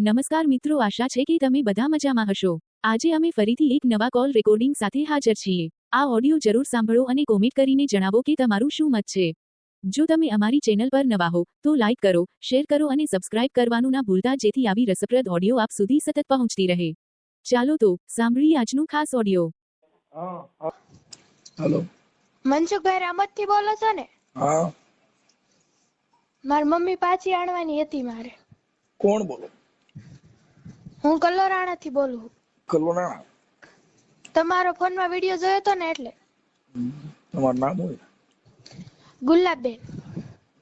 નમસ્કાર મિત્રો આશા છે કે તમે બધા મજામાં હશો. આજે અમે ફરીથી એક નવા કોલ રેકોર્ડિંગ સાથે હાજર છીએ. આ ઓડિયો જરૂર સાંભળો અને કોમેન્ટ કરીને જણાવો કે તમારું શું મત છે. જો તમે અમારી ચેનલ પર નવા હો તો લાઇક કરો શેર કરો અને સબસ્ક્રાઇબ કરવાનું ના ભૂલતા જેથી આવી રસપ્રદ ઓડિયો આપ સુધી સતત પહોંચતી રહે. ચાલો તો સાંભળીએ આજનું ખાસ ઓડિયો. હેલો. હલો મનસુખભાઈ રામતથી બોલો છો ને? હા. મારી મમ્મી પાછી આણવાની હતી મારે. કોણ બોલો? હું કલોરાણા થી બોલું. કલોરાણા તમારો ફોનમાં વિડિયો જોયો તો ને એટલે? તમારું નામ હોય? ગુલાબબેન.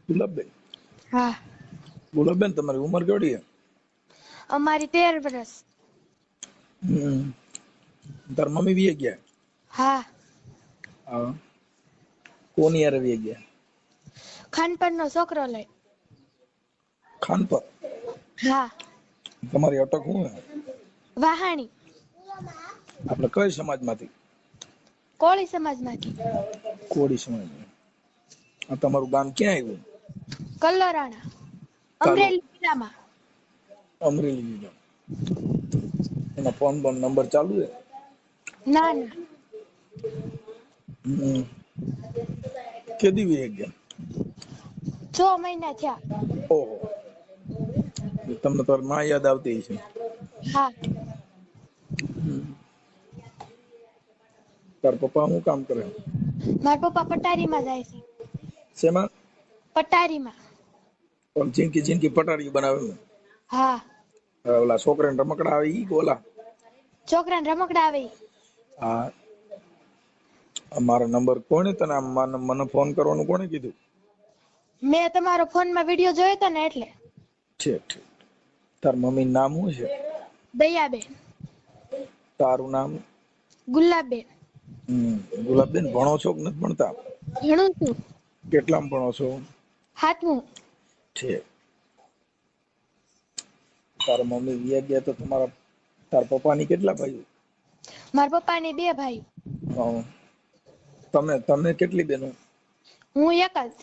ગુલાબબેન? હા. ગુલાબબેન તમારી ઉંમર કેવડી છે? અમારી 13 વર્ષ. તાર મમ્મી વીએ ગયા? હા. હા. કોની યાર વીએ ગયા? ખાનપર નો છોકરો લઈ. ખાનપર હા. તમારી અટક હું? વાહાણી. આપણે કઈ સમાજમાંથી? કોળી સમાજમાંથી. કોળી સમાજ આ તમારું ગામ ક્યાં આવ્યું? કલોરાણા અમરેલી જિલ્લામાં. અમરેલી જિલ્લા. એનો ફોન બોન નંબર ચાલુ છે? ના ના. કેદી એક ગયા? છ મહિના થયા. ઓહો. તમને તો માં યાદ આવતી છે હા. તાર પપ્પા શું કામ કરે? મારા પપ્પા પટારીમાં જાય છે. શેમાં? પટારીમાં. ઓલ જિંકી જિંકી પટારી બનાવે હા. ઓલા છોકરાને રમકડા આવે ઈ કે ઓલા? છોકરાને રમકડા આવે હા. અમારો નંબર કોણે તને? મને મને ફોન કરવાનું કોણે કીધું? મેં તમારો ફોનમાં વીડિયો જોયો તો ને એટલે. ઠીક ઠીક. તાર મમ્મી નામ શું છે? દયાબેન. તારું નામ? ગુલાબેન. હમ ગુલાબબેન ભણો છો કે નથી ભણતા? ભણું છું. કેટલામ ભણો છો? હાથમું છે તારા મમ્મી વિયા ગયા તો તમારા તાર પપ્પાની કેટલા ભાઈઓ? મારા પપ્પાને બે ભાઈ. તમે તમે કેટલી બેનો? હું એક જ.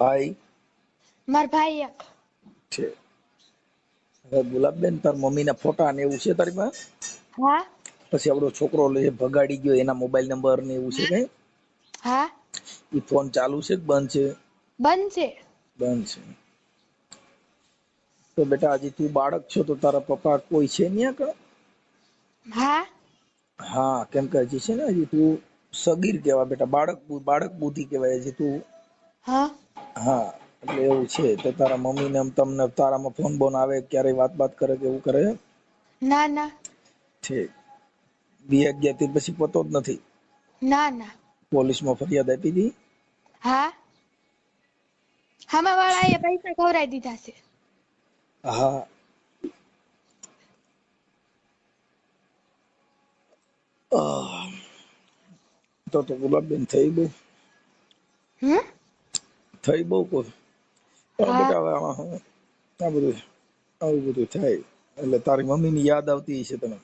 ભાઈ? મારા ભાઈ એક. છે ગુલાબબેન તાર મમ્મીના ફોટા ને એવું છે તારી પાસે? હા. પછી આપણો છોકરો લે ભગાડી ગયો એના મોબાઈલ નંબર ને એવું છે કઈ? હા. ઈ ફોન ચાલુ છે કે બંધ છે? બંધ છે. બંધ છે. તો બેટા હજી તું બાળક છો તો તારા પપ્પા કોઈ છે નહીં આગળ હા. હા કેમ કે હજી છે ને હજી તું સગીર કહેવાય બેટા બાળક બાળક બુદ્ધિ કહેવાય હજી તું. હા. હા. એટલે એવું છે. તો તારા મમ્મી ને તમને તારામાં ફોન બોન આવે ક્યારેય વાત વાત કરે કે એવું કરે? ના ના. ઠીક. બે અગિયારથી પછી પતો જ નથી? ના ના. પોલીસમાં ફરિયાદ આપી હતી હા. હામા વાળા એ પૈસા ખવડાવી દીધા છે. હા. તો તો તો ગુલાબબેન થઈ બહુ? હમ? થઈ બહુ કોઈ? આ બધું આવું બધું થાય. એટલે તારી મમ્મીની યાદ આવતી હશે તને.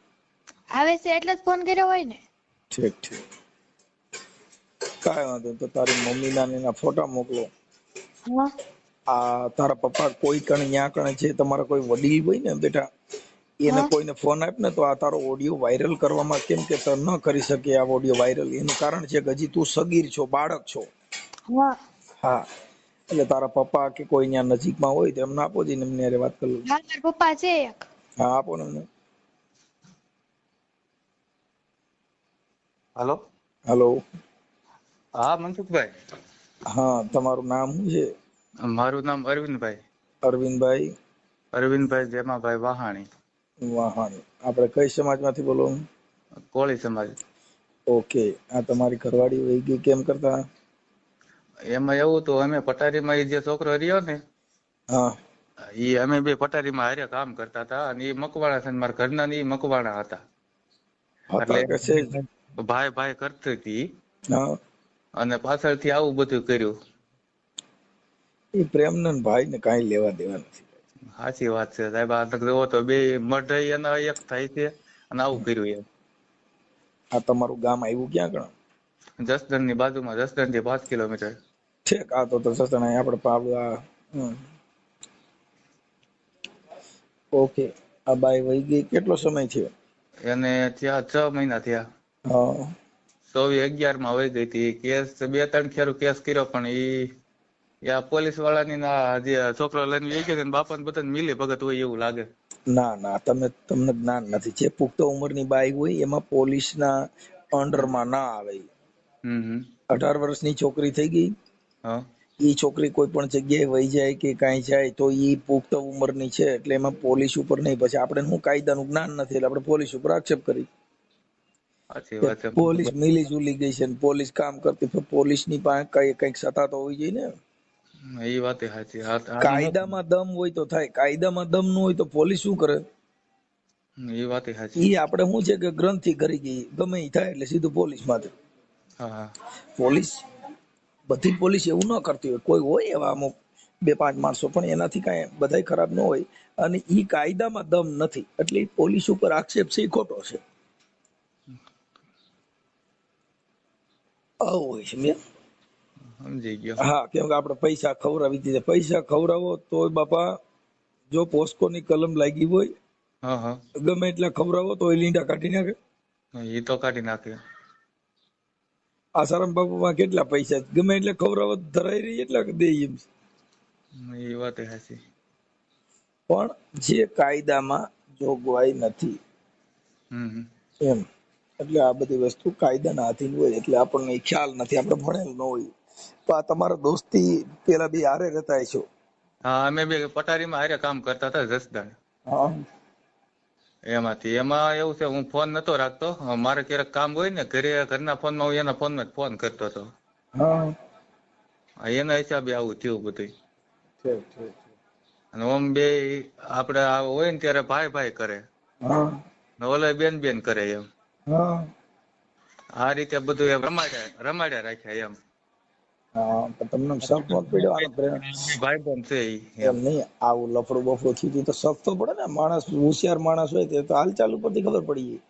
આવે છે એટલે જ ફોન કર્યો હોય ને. ઠીક ઠીક. કાંઈ વાંધો તો તારી મમ્મી ને એના ફોટા મોકલો. આ તારા પપ્પા કોઈ કણ ન્યા કણે છે તમારા કોઈ વડીલ હોય ને બેટા એને કોઈને ફોન આપ ને તો આ તારો ઓડિયો વાયરલ કરવામાં કેમ કે તો ન કરી શકે આ ઓડિયો વાયરલ એનું કારણ છે કે હજી તું સગીર છો બાળક છો. હા. એટલે તારા પપ્પા કે કોઈ ત્યાં નજીકમાં હોય તો એમને આપો જઈને એમને વાત કરી લઉં. હા મારા પપ્પા છે એક. હા આપો ને એમને. હેલો? હેલો. હા મનસુખભાઈ. હા તમારું નામ શું છે? મારું નામ અરવિંદભાઈ. અરવિંદભાઈ? અરવિંદભાઈ જેમાભાઈ વાહાણી. વાહાણી. આપણે કઈ સમાજમાંથી બોલો? કોળી સમાજ. ઓકે. આ તમારી ઘરવાળી વહી ગઈ કેમ કરતા? એમાં એવું તો અમે પટારીમાં એ જે છોકરો રહ્યો ને હા. ઈ અમે બે પટારીમાં હારે કામ કરતા હતા અને એ મકવાણા છે મારા ઘરના ને એ મકવાણા હતા. જ? ભાઈ ભાઈ કરતી હતી. અને પાછળથી આવું બધું કર્યું. એ પ્રેમનંદ ભાઈ ને કઈ લેવા દેવા નથી. સાચી વાત છે સાહેબ. આ જોવો તો બે મઢઈ એના એક થાય છે અને આવું કર્યું એમ. આ તમારું ગામ આવ્યું ક્યાં ગણ? જસદણની બાજુમાં જસદણથી પાંચ કિલોમીટર. ઠેક આ તો તો સસણા આપણે પાવડા. ઓકે આ બાઈ વહી ગઈ. કેટલો સમય થયો? એને ત્યાં છ મહિના થયા. હા. અગિયારમાં વહી ગઈ હતી. કેસ બે ત્રણ ખેરું કેસ કર્યો પણ ઈ યા પોલીસ વાળાની ના જે છોકરો લઈને વહી ગયો ને બાપા ને બધા મિલી ભગત હોય એવું લાગે. ના ના તમે તમને જ્ઞાન નથી. જે પુખ્ત ઉંમરની બાઈ હોય એમાં પોલીસના અંડરમાં ના આવે. હમ હમ. અઢાર વર્ષની છોકરી થઈ ગઈ. ઈ છોકરી કોઈ પણ જગ્યાએ વહી જાય કે કાંઈ જાય તો એ પુખ્ત ઉંમરની છે એટલે એમાં પોલીસ ઉપર નહીં. પછી આપણે શું કાયદાનું જ્ઞાન નથી એટલે આપણે પોલીસ ઉપર આક્ષેપ કરી. પોલીસ મિલી જુલી ગઈ છે પોલીસ કામ કરતી પોલીસની પાસે કઈ કંઈક સત્તા તો હોવી જોઈએ ને. એ વાત સાચી. કાયદામાં દમ હોય તો થાય. કાયદામાં દમ ન હોય તો પોલીસ શું કરે? એ વાત સાચી. ઈ આપણે શું છે કે ગ્રંથિ કરી ગઈ. ગમે એ થાય એટલે સીધું પોલીસમાં પોલીસ બધી પોલીસ એવું ન કરતી હોય. કોઈ હોય એવા અમુક બે પાંચ માણસો પણ એનાથી કાંઈ બધાય ખરાબ ન હોય અને એ કાયદામાં દમ નથી. એટલે પોલીસ ઉપર આક્ષેપ છે એ ખોટો છે. આવું હોય છે મેં સમજી ગયો. હા કેમ કે આપણે પૈસા ખવડાવી દીધા. પૈસા ખવડાવો તોય બાપા જો પોસ્કોની કલમ લાગી હોય હા હા. ગમે એટલા ખવડાવો તો એ લીંડા કાઢી નાખે. એ તો કાઢી નાખે. આસારામ બાપુમાં કેટલા પૈસા ગમે એટલે ખવડાવો તો ધરાઈ રહી એટલા દે એમ એ વાત સાચી પણ જે કાયદામાં જોગવાઈ નથી. એમ. એટલે આ બધી વસ્તુ કાયદાના આધીન હોય એટલે આપણને ખ્યાલ નથી આપણે ભણેલ ન હોય. તો આ તમારા દોસ્તી પેલા બી હારે રહેતા છો હા અમે બે પટારીમાં હારે કામ કરતા હતા જસદાન હા. એમાંથી એમાં એવું છે હું ફોન નતો રાખતો. મારે ક્યારેક કામ હોય ને ઘરે ઘરના ફોનમાં હું એના ફોનમાં જ ફોન કરતો હતો. એના હિસાબે આવું થયું બધું અને ઓમ બે આપડે હોય ને ત્યારે ભાઈ ભાઈ કરે. ઓલે બેન બેન કરે એમ. આ રીતે બધું રમાડ્યા રમાડ્યા રાખ્યા એમ. તમને શક ન પડ્યો ભાઈ પણ છે એમ. નહીં આવું લફડું બફડું થયું તો શક તો પડે ને માણસ હોશિયાર માણસ હોય તે તો હાલચાલ ઉપરથી ખબર પડી જાય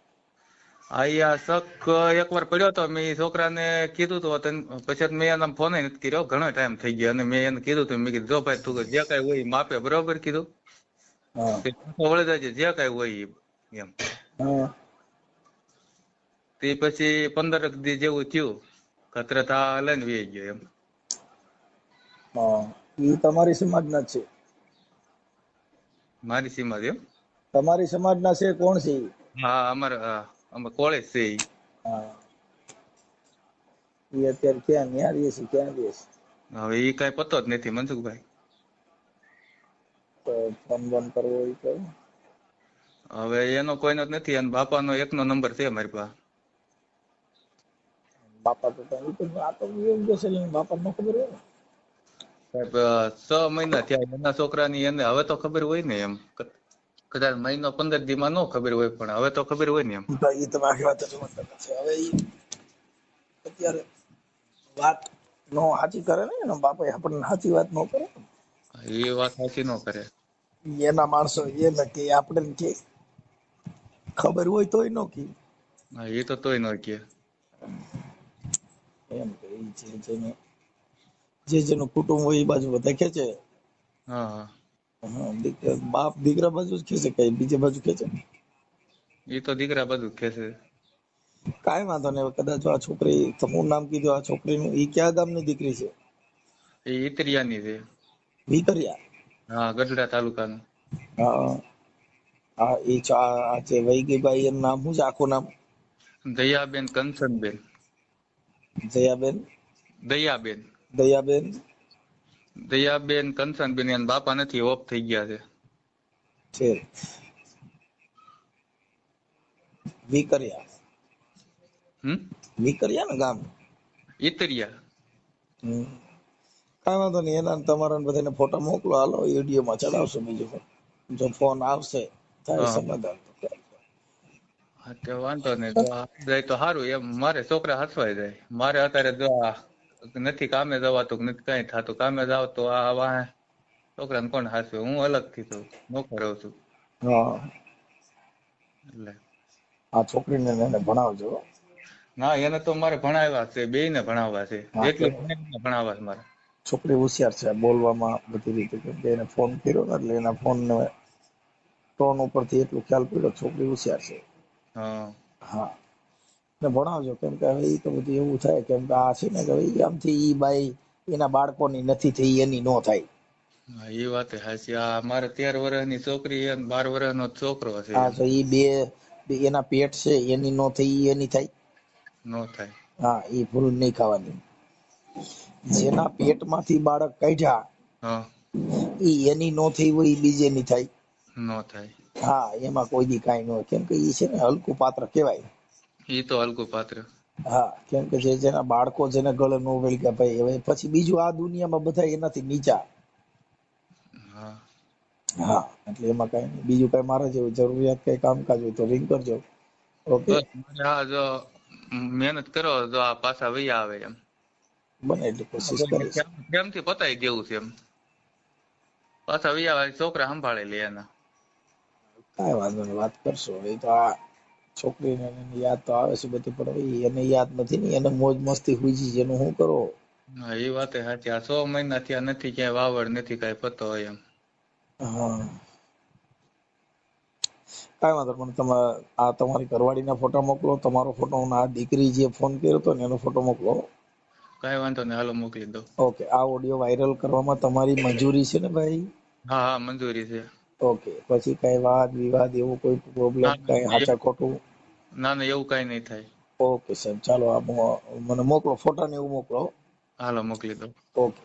અહીંયા શક એકવાર પડ્યો તો મેં છોકરાને કીધું તું પછી મેં એના ફોન નથી કર્યો ઘણો ટાઈમ થઈ ગયો અને મેં એને કીધું તું મેં કીધું જો ભાઈ તું જે કાંઈ હોય માપે બરોબર કીધું. વળી જાય જે કાંઈ હોય એમ. તે પછી પંદર દી જેવું થયું. કતરત આ લઈને વી ગયો એમ હા ઈ તમારી સમાજના છે મારી સીમા એમ તમારી સમાજના છે કોણ છે હા અમારે હા, અમારે કોલેજ છે હા ઈ અત્યારે ક્યાં ન્યા છે ક્યાં દે છે હવે ઈ કઈ પતો જ નથી મનસુખભાઈ તો ફોન બોન કરવો હોય તો હવે એનો કોઈનો જ નથી અને બાપાનો એકનો નંબર છે મારી પાસે બાપા તો આ તો કે છે એટલે બાપાને ખબર હોય ને. સાહેબ છ મહિના થયા એના છોકરાની એને હવે તો ખબર હોય ને એમ. કદાચ મહિનો પંદર દી માં ન ખબર હોય પણ હવે તો ખબર હોય ને એમ. તો ઈ તમે આખી વાત નથી હવે અત્યારે વાત નો સાચી કરે ને એનો બાપા આપણને સાચી વાત નો કરે. એ વાત સાચી નો કરે. એના માણસો એને કે આપણે કે. ખબર હોય તોય નો કે. એ તો તોય ન કે. એમ કે ઈ છે જેને જે જેનું કુટુંબ હોય એ બાજુ બધા ખેંચે હા દીકરા બાપ દીકરા બાજુ જ ખેંચે કઈ બીજે બાજુ ખેંચે એ તો દીકરા બાજુ ખેંચે કાઈ વાંધો નહીં કદાચ આ છોકરી તમું નામ કીધું આ છોકરીનું ઈ કયા ગામની દીકરી છે? એ ઈતરિયાની છે. ઈતરિયા? હા ગઢડા તાલુકાનું. હા હા. એ ચા આ જે વહી ગઈ બાઈ એનું નામ શું છે આખું નામ? દયાબેન કંચનબેન જયાબેન દયાબેન. દયાબેન? દયાબેન કંચનબેન એના બાપા નથી ઓફ થઈ ગયા છે. વિકરિયા. હમ? વિકરિયા ને ગામ? ઈતરિયા. હમ. કાંઈ વાંધો નહીં એના તમારા બધાને ફોટા મોકલો. હાલો વિડીયોમાં ચડાવશો બીજું. જો ફોન આવશે થાય સમાધાન તો કરજો. વાંધો નહીં જો જાય તો સારું. એમ મારે છોકરા હસવાઈ જાય. મારે અત્યારે જો નથી કામે જવાતું નથી કઈ થતું. કામે જાવ તો આ વાહે છોકરાને કોણ હાસવે? હું અલગથી છું નોકર રહું છું. એટલે. આ છોકરીને એને ભણાવજો ના એને તો મારે ભણાવ્યા છે. બે ને ભણાવવા છે જેટલું ભણે ભણાવવા છે મારે. છોકરી હોશિયાર છે બોલવામાં બધી રીતે. કે એને ફોન કર્યો એટલે એના ફોન ને ટોન ઉપરથી એટલું ખ્યાલ પડ્યો છોકરી હોશિયાર છે. હા. હા. ને ભણાવજો કેમ કે હવે એ તો બધું એવું થાય કેમ કે આ છે ને કે ઈ આમથી ઈ બાઈ એના બાળકોની નથી થઈ એની નો થાય. એ વાત સાચી. આ મારે તેર વર્ષની છોકરી અને બાર વર્ષનો છોકરો છે. હા તો ઈ બે એના પેટ છે એની નો થઈ એની થાય. નો થાય. હા એ ભૂલ નહીં ખાવાની. જેના પેટમાંથી બાળક કાઢ્યા હા. એ એની નો થઈ હોય ઈ બીજેની થાય. નો થાય. હા એમાં કોઈ દી કઈ ન હોય. કેમ કે ઈ છે ને હલકું પાત્ર કહેવાય. ઈ તો હલકું પાત્ર. હા કેમ કે જે જેના બાળકો જેને ગળે નો વળગ્યા ભાઈ હવે પછી બીજું આ દુનિયામાં બધા એનાથી નીચા. હા. હા એટલે એમાં કઈ નહીં. બીજું કઈ મારે જેવું જરૂરિયાત કઈ કામકાજ હોય તો રિંગ કરજો. ઓકે જો મહેનત કરો તો આ પાછા વૈયા આવે એમ. બને એટલે કોશિશ કરીશ. પ્રેમથી પતાઈ દેવું છે એમ? પાછા વૈયા આવે છોકરા સંભાળે લે એના. કાંઈ વાંધો નહીં વાત કરશો. એ તો આ છોકરીને એને યાદ તો આવે છે બધી પણ એને યાદ નથી ને એને મોજ મસ્તી છે એનું શું કરો? હા એ વાત સાચી. આ સો મહિના થયા નથી ક્યાંય વાવડ નથી કાંઈ પતો હોય એમ. હા. કાંઈ વાંધો પણ તમે આ તમારી ઘરવાળીના ફોટા મોકલો તમારો ફોટો હું આ દીકરી જે ફોન કર્યો હતો ને એનો ફોટો મોકલો. કાંઈ વાંધો નહીં હાલો મોકલી દો ઓકે આ ઓડિયો વાયરલ કરવામાં તમારી મંજૂરી છે ને ભાઈ? હા હા મંજૂરી છે. ઓકે પછી કઈ વાદ વિવાદ એવું કોઈ પ્રોબ્લેમ કઈ હાચા ખોટું? ના ના એવું કઈ નહીં થાય. ઓકે સાહેબ ચાલો આપ મને મોકલો ફોટા ને એવું મોકલો. હાલો મોકલી દો ઓકે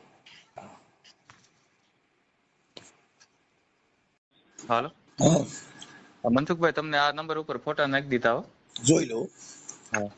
હાલો. મનસુખભાઈ તમને આ નંબર ઉપર ફોટા નાખી દીધા હો. જોઈ લો. હા.